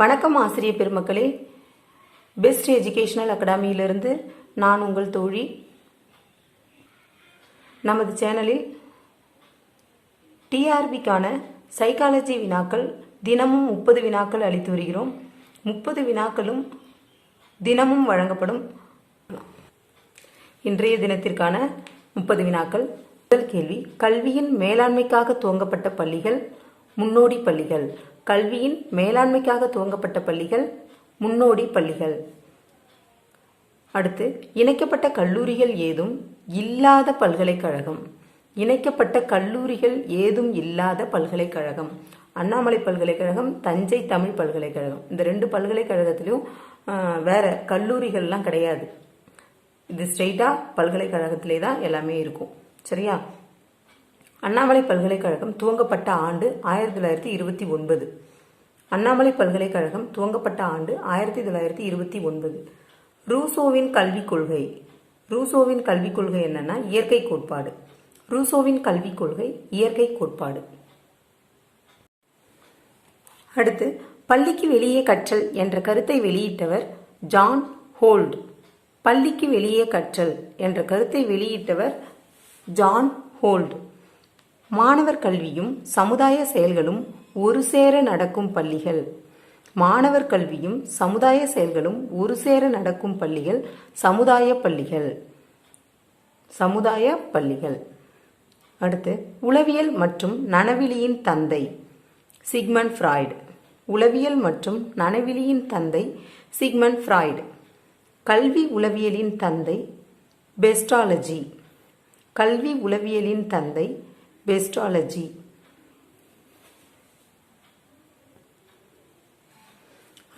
வணக்கம் ஆசிரியர் பெருமக்களே. பெஸ்ட் எஜுகேஷனல் அகாடமியிலிருந்து நான் உங்கள் தோழி. நமது சேனலில் டிஆர்பிக்கான சைக்காலஜி வினாக்கள் தினமும் முப்பது வினாக்கள் அளித்து வருகிறோம். முப்பது வினாக்களும் தினமும் வழங்கப்படும். இன்றைய தினத்திற்கான முப்பது வினாக்கள். முதல் கேள்வி கல்வியின் மேலாண்மைக்காக துவங்கப்பட்ட பள்ளிகள் முன்னோடி பள்ளிகள். கல்வியின் மேலாண்மைக்காக துவங்கப்பட்ட பள்ளிகள் முன்னோடி பள்ளிகள். அடுத்து இணைக்கப்பட்ட கல்லூரிகள் ஏதும் இல்லாத பல்கலைக்கழகம். இணைக்கப்பட்ட கல்லூரிகள் ஏதும் இல்லாத பல்கலைக்கழகம். அண்ணாமலை பல்கலைக்கழகம் தஞ்சை தமிழ் பல்கலைக்கழகம். இந்த ரெண்டு பல்கலைக்கழகத்திலையும் வேற கல்லூரிகள்லாம் கிடையாது. இது ஸ்ட்ரெயிட்டாக பல்கலைக்கழகத்திலே தான் எல்லாமே இருக்கும். சரியா? அண்ணாமலை பல்கலைக்கழகம் துவங்கப்பட்ட ஆண்டு ஆயிரத்தி தொள்ளாயிரத்தி இருபத்தி ஒன்பது. அண்ணாமலை பல்கலைக்கழகம் துவங்கப்பட்ட ஆண்டு ஆயிரத்தி தொள்ளாயிரத்தி இருபத்தி ஒன்பது. ரூசோவின் கல்விக் கொள்கை. ரூசோவின் கல்விக் கொள்கை என்னன்னா இயற்கை கோட்பாடு. ரூசோவின் கல்விக் கொள்கை இயற்கை கோட்பாடு. அடுத்து பள்ளிக்கு வெளியே கற்றல் என்ற கருத்தை வெளியிட்டவர் ஜான் ஹோல்ட். பள்ளிக்கு வெளியே கற்றல் என்ற கருத்தை வெளியிட்டவர் ஜான் ஹோல்ட். மாணவர் கல்வியும் சமுதாய செயல்களும் ஒரு சேர நடக்கும் பள்ளிகள். மாணவர் கல்வியும் சமுதாய செயல்களும் ஒரு சேர நடக்கும் பள்ளிகள் சமுதாய பள்ளிகள். சமுதாய பள்ளிகள். அடுத்து உளவியல் மற்றும் நனவிலியின் தந்தை சிக்மண்ட் ஃப்ராய்டு. உளவியல் மற்றும் நனவிலியின் தந்தை சிக்மண்ட் ஃப்ராய்டு. கல்வி உளவியலின் தந்தை பெஸ்டாலஜி. கல்வி உளவியலின் தந்தை பெஸ்டாலஜி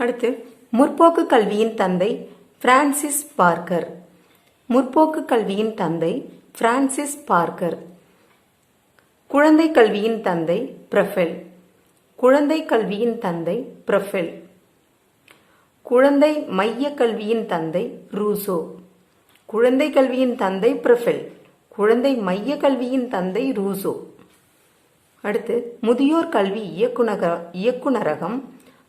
அடுத்து முற்போக்கு கல்வியின் தந்தை பிரான்சிஸ் பார்க்கர் முற்போக்கு கல்வியின் தந்தை பிரான்சிஸ் பார்க்கர் குழந்தை கல்வியின் தந்தை பிரஃபெல் குழந்தை கல்வியின் தந்தை பிரஃபெல் குழந்தை மைய கல்வியின் தந்தை ரூசோ குழந்தை கல்வியின் தந்தை பிரஃபெல் குழந்தை மைய கல்வியின் தந்தை ரூசோ. அடுத்து முதியோர் கல்வி இயக்குநக இயக்குனரகம்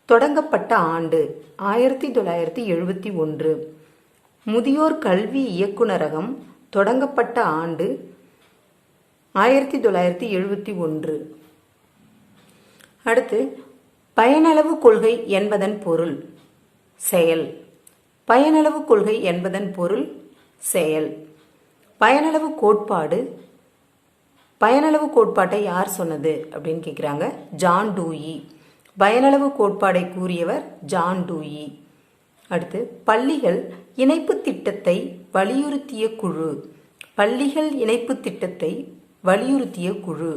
தொடங்கப்பட்ட ஆண்டு ஆயிரத்தி தொள்ளாயிரத்தி எழுபத்தி ஒன்று. முதியோர் கல்வி இயக்குனரகம் தொடங்கப்பட்ட ஆண்டு ஆயிரத்தி தொள்ளாயிரத்தி எழுபத்தி ஒன்று. அடுத்து பயனளவு கொள்கை என்பதன் பொருள் செயல். பயனளவு கொள்கை என்பதன் பொருள் செயல். பயனளவு கோட்பாடு பயனளவு கோட்பாட்டை யார் சொன்னது அப்படின்னு கேட்குறாங்க ஜான் டூயி. பயனளவு கோட்பாடை கூறியவர் ஜான் டூயி. அடுத்து பள்ளிகள் இணைப்பு திட்டத்தை வலியுறுத்திய குழு. பள்ளிகள் இணைப்பு திட்டத்தை வலியுறுத்திய குழு.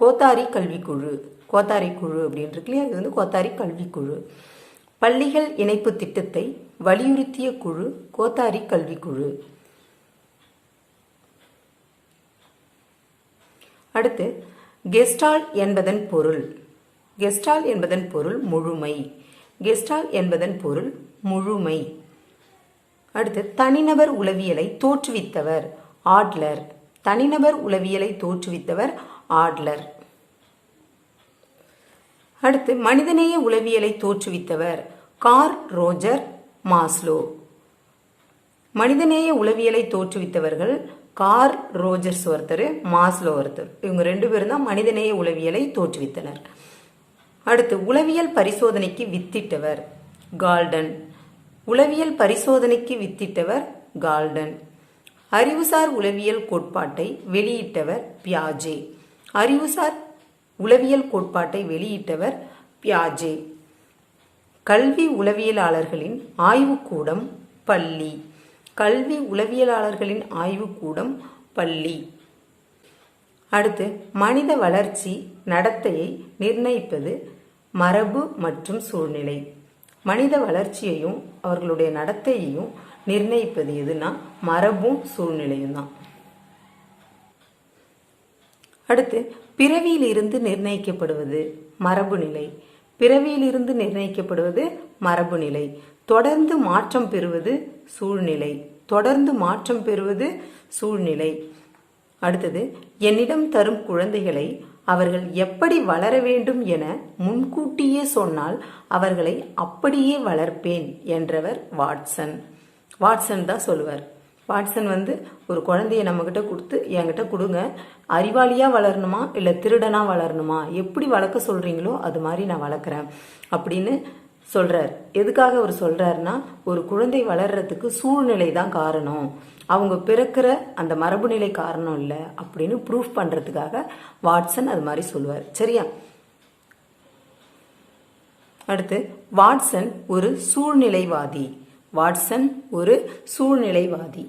கோத்தாரி கல்விக்குழு கோத்தாரி குழு அப்படின்னு இருக்கு இல்லையா? இது வந்து கோத்தாரி கல்விக்குழு பள்ளிகள் இணைப்பு திட்டத்தை வலியுறுத்திய குழு கோத்தாரி கல்விக்குழு அடுத்து கெஸ்டால் என்பதன் பொருள். கெஸ்டால் என்பதன் பொருள் முழுமை. கெஸ்டால் என்பதன் பொருள் முழுமை. அடுத்து தனிநபர் உளவியலை தோற்றுவித்தவர் ஆட்லர். தனிநபர் உளவியலை தோற்றுவித்தவர் ஆட்லர். அடுத்து மனிதநேய உளவியலை தோற்றுவித்தவர் கார் ரோஜர் மாஸ்லோ. மனிதநேய உளவியலை தோற்றுவித்தவர்கள் கார் ரோஜர்ஸ் ஒருத்தர் மாஸ்லோ ஒருத்தர். இவங்க ரெண்டு பேரும் தான் மனிதநேய உளவியலை தோற்றுவித்தனர். அடுத்து உளவியல் பரிசோதனைக்கு வித்திட்டவர் கால்டன். உளவியல் பரிசோதனைக்கு வித்திட்டவர் கால்டன். அறிவுசார் உளவியல் கோட்பாட்டை வெளியிட்டவர் பியாஜே. அறிவுசார் உளவியல் கோட்பாட்டை வெளியிட்டவர் பியாஜே. கல்வி உளவியலாளர்களின் ஆய்வுக்கூடம் பள்ளி. கல்வி உளவியலாளர்களின் ஆய்வுக்கூடம் பள்ளி. அடுத்து மனித வளர்ச்சி நடத்தையை நிர்ணயிப்பது மரபு மற்றும் சூழ்நிலை. மனித வளர்ச்சியையும் அவர்களுடைய நடத்தையையும் நிர்ணயிப்பது எதுனா மரபும் சூழ்நிலையும் தான். அடுத்து பிறவியிலிருந்து நிர்ணயிக்கப்படுவது மரபு நிலை பிறவியிலிருந்து நிர்ணயிக்கப்படுவது மரபு நிலை. தொடர்ந்து மாற்றம் பெறுவது சூழ்நிலை. தொடர்ந்து மாற்றம் பெறுவது சூழ்நிலை. அடுத்தது என்னிடம் தரும் குழந்தைகளை அவர்கள் எப்படி வளர வேண்டும் என முன்கூட்டியே சொன்னால் அவர்களை அப்படியே வளர்ப்பேன் என்றவர் வாட்சன். வாட்சன் தான் சொல்லுவார். வாட்சன் வந்து ஒரு குழந்தைய நம்மக்கிட்ட கொடுத்து என்கிட்ட கொடுங்க. அறிவாளியாக வளரணுமா? இல்லை திருடனாக வளரணுமா? எப்படி வளர்க்க சொல்கிறீங்களோ அது மாதிரி நான் வளர்க்குறேன் அப்படின்னு சொல்கிறார் எதுக்காக அவர் சொல்கிறாருன்னா ஒரு குழந்தை வளர்கிறதுக்கு சூழ்நிலை தான் காரணம். அவங்க பிறக்கிற அந்த மரபு நிலை காரணம் இல்லை அப்படின்னு ப்ரூஃப் பண்ணுறதுக்காக வாட்சன் அது மாதிரி சொல்லுவார். சரியா? அடுத்து வாட்சன் ஒரு சூழ்நிலைவாதி. வாட்சன் ஒரு சூழ்நிலைவாதி.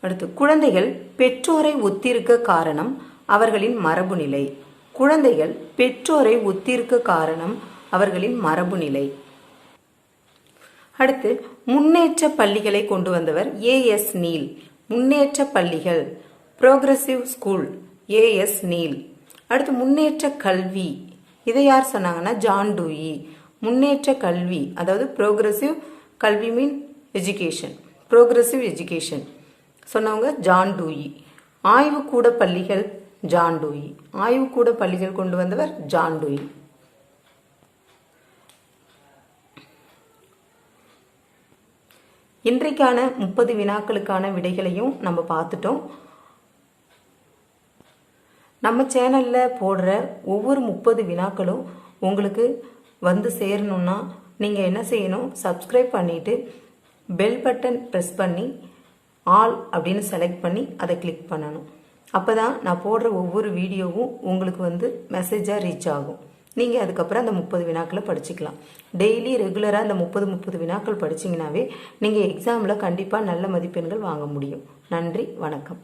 அடுத்து குழந்தைகள் பெற்றோரை ஒத்திருக்க காரணம் அவர்களின் மரபு நிலை. குழந்தைகள் பெற்றோரை ஒத்திருக்க காரணம் அவர்களின் மரபு நிலை. அடுத்து முன்னேற்ற பள்ளிகளை கொண்டு வந்தவர் ஏஎஸ் நீல். முன்னேற்ற பள்ளிகள் ப்ரோக்ரஸிவ் ஸ்கூல் ஏஎஸ் நீல். அடுத்து முன்னேற்ற கல்வி. இதை யார் சொன்னாங்கன்னா ஜான் டூயி. முன்னேற்ற கல்வி அதாவது ப்ரோக்ரஸிவ் கல்வி மீன் எஜுகேஷன் ப்ரோக்ரஸிவ் எஜுகேஷன் சொன்னவங்க ஜான் டூயி ஆய்வுக்கூட பள்ளிகள் ஜான் டூயி ஆய்வுக்கூட பள்ளிகள் கொண்டு வந்தவர் ஜான் டூயி இன்றைக்கான முப்பது வினாக்களுக்கான விடைகளையும் நம்ம பார்த்துட்டோம். நம்ம சேனலில் போடுற ஒவ்வொரு முப்பது வினாக்களும் உங்களுக்கு வந்து சேரணும்னா நீங்கள் என்ன செய்யணும்? சப்ஸ்கிரைப் பண்ணிவிட்டு பெல் பட்டன் ப்ரெஸ் பண்ணி ஆல் அப்படின்னு செலக்ட் பண்ணி அதை கிளிக் பண்ணணும். அப்போ தான் நான் போடுற ஒவ்வொரு வீடியோவும் உங்களுக்கு வந்து மெசேஜாக ரீச் ஆகும். நீங்கள் அதுக்கப்புறம் அந்த முப்பது வினாக்களை படிச்சுக்கலாம். டெய்லி ரெகுலராக அந்த முப்பது முப்பது வினாக்கள் படிச்சிங்கனாவே நீங்கள் எக்ஸாமில் கண்டிப்பாக நல்ல மதிப்பெண்கள் வாங்க முடியும். நன்றி வணக்கம்.